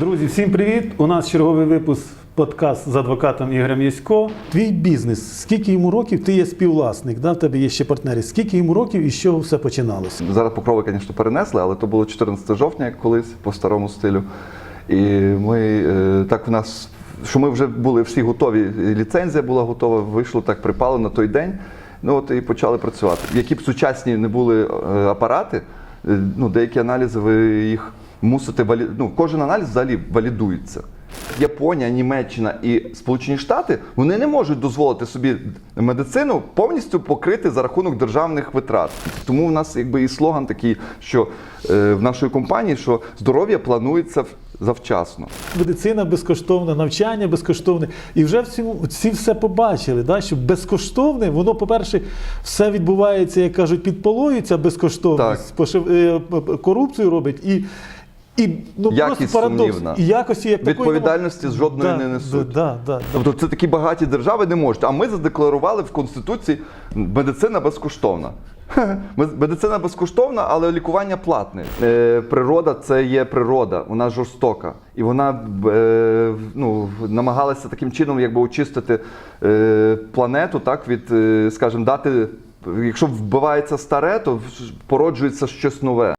Друзі, всім привіт! У нас черговий випуск подкаст з адвокатом Ігорем Ясько. Твій бізнес, скільки йому років, ти є співвласник, да? в тебе є ще партнери. Скільки йому років і з чого все починалося? Зараз покрови, звісно, перенесли, але то було 14 жовтня, як колись, по старому стилю. І ми е, так в нас, що ми вже були всі готові, ліцензія була готова, вийшло так, припало на той день. Ну от і почали працювати. Які б сучасні не були е, апарати, е, ну, деякі аналізи ви їх мусите валі... ну, кожен аналіз взагалі валідується. Японія, Німеччина і Сполучені Штати вони не можуть дозволити собі медицину повністю покрити за рахунок державних витрат. Тому в нас якби і слоган такий, що е, в нашої компанії, що здоров'я планується в- завчасно. Медицина безкоштовна, навчання безкоштовне. І вже всі, всі все побачили, да? що безкоштовне, воно, по-перше, все відбувається, як кажуть, під полою, ця безкоштовність, пошив- е, корупцію робить. І, і ну, Якість просто парадокс. сумнівна. І якості як такої Відповідальності жодної да, не несуть. Да, да, да. Тобто це такі багаті держави не можуть. А ми задекларували в Конституції медицина безкоштовна. Хе-хе. Медицина безкоштовна, але лікування платне. Е, природа це є природа, вона жорстока. І вона е, ну, намагалася таким чином якби очистити е, планету, так, від, е, скажімо, дати. Якщо вбивається старе, то породжується щось нове.